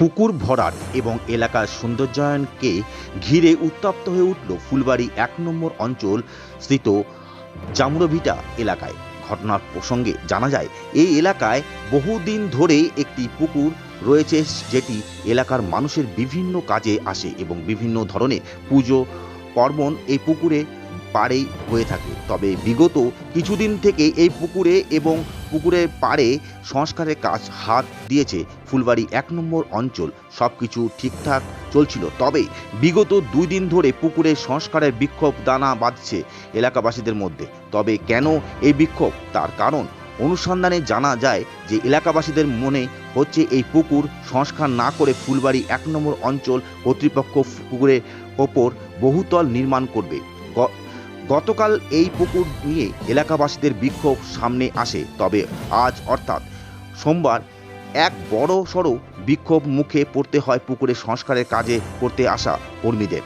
পুকুর ভরাট এবং এলাকার সৌন্দর্যায়নকে ঘিরে উত্তপ্ত হয়ে উঠল ফুলবাড়ি এক নম্বর অঞ্চল স্থিত জামরভিটা এলাকায়। ঘটনার প্রসঙ্গে জানা যায়, এই এলাকায় বহুদিন ধরেই একটি পুকুর রয়েছে যেটি এলাকার মানুষের বিভিন্ন কাজে আসে এবং বিভিন্ন ধরনের পুজো, পার্বণ এই পুকুরে পাড়েই হয়ে থাকে। তবে বিগত কিছুদিন থেকে এই পুকুরে এবং পুকুরের পাড়ে সংস্কারের কাজ হাত দিয়েছে ফুলবাড়ি এক নম্বর অঞ্চল। সব কিছু ঠিকঠাক চলছিল। তবে বিগত দুই দিন ধরে পুকুরে সংস্কারের বিক্ষোভ দানা বাঁধছে এলাকাবাসীদের মধ্যে। তবে কেন এই বিক্ষোভ? তার কারণ অনুসন্ধানে জানা যায় যে এলাকাবাসীদের মনে হচ্ছে এই পুকুর সংস্কার না করে ফুলবাড়ি এক নম্বর অঞ্চল কর্তৃপক্ষ পুকুরের ওপর বহুতল নির্মাণ করবে। গতকাল এই পুকুর নিয়ে এলাকাবাসীদের বিক্ষোভ সামনে আসে, তবে আজ অর্থাৎ সোমবার এক বড় সড়ো বিক্ষোভ মুখে পড়তে হয় পুকুরের সংস্কারের কাজে করতে আসা কর্মীদের।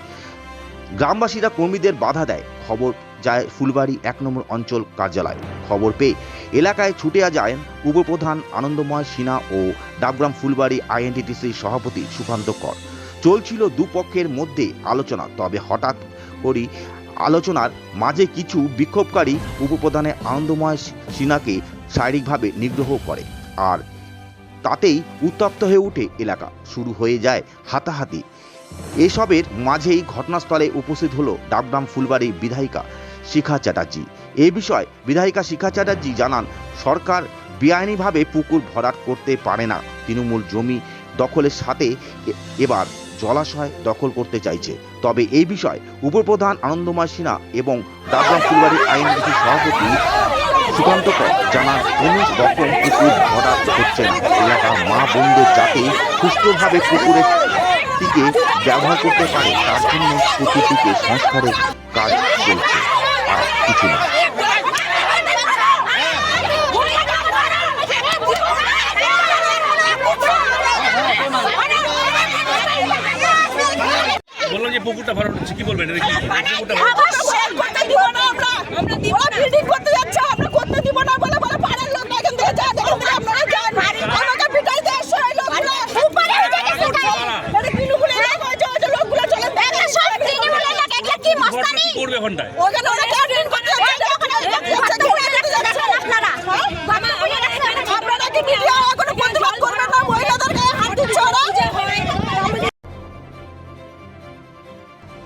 গ্রামবাসীরা কর্মীদের বাধা দেয়। খবর যায় ফুলবাড়ি এক নম্বর অঞ্চল কার্যালয়। খবর পেয়ে এলাকায় ছুটে যায় উপপ্রধান আনন্দময় সিনহা ও ডাবগ্রাম ফুলবাড়ি আইএনটিটিসির সভাপতি সুকান্ত কর। চলছিল দুপক্ষের মধ্যে আলোচনা, তবে হঠাৎ করি আলোচনার মাঝে কিছু বিক্ষোভকারী উপপ্রধানে আনন্দময় সিনহাকে শারীরিকভাবে নিগ্রহ করে। আর তাতেই উত্তপ্ত হয়ে ওঠে এলাকা। শুরু হয়ে যায় হাতাহাতি। এসবের মাঝেই ঘটনাস্থলে উপস্থিত হলো ডাবগ্রাম ফুলবাড়ি বিধায়িকা শিখা চ্যাটার্জি। এ বিষয়ে বিধায়িকা শিখা চ্যাটার্জি জানান, সরকার বেআইনিভাবে পুকুর ভরাট করতে পারে না। তৃণমূল জমি দখলের সাথে এবার জলাশয় দখল করতে চাইছে। তবে এই বিষয়ে উপপ্রধান আনন্দময় সিনহা এবং ডাবগ্রাম ফুলবাড়ি আইনজীবী সভাপতি সুকান্ত কর জানান কোনো রকম পুকুর ভরাট হচ্ছে না। এলাকার মা বোনদের যাতে সুস্থভাবে পুকুরের টিকে ব্যবহার করতে পারে, তার জন্য পুকুরটিকে সংস্কারের কাজ চলছে। আর কিছু না। পুকুরটা ভালো হচ্ছে কি বলবেন? এটা কি পুকুরটা ভরাট- করতে দিব না আমরা। আমরা দিব না। বিল্ডিং করতে যাচ্ছে আমরা করতে দিব না বলে বলে পাড়ার লোক এখান থেকে যা এখান আপনারা যান। আমাকে পিটাই দেয় সবাই লোকগুলো। উপরে উঠে গেছে এটা তৃণমূল এলাকা হয়েছে ওই লোকগুলো চলে দেখে সব তৃণমূল এলাকা কি ভরাট করবে ওখানে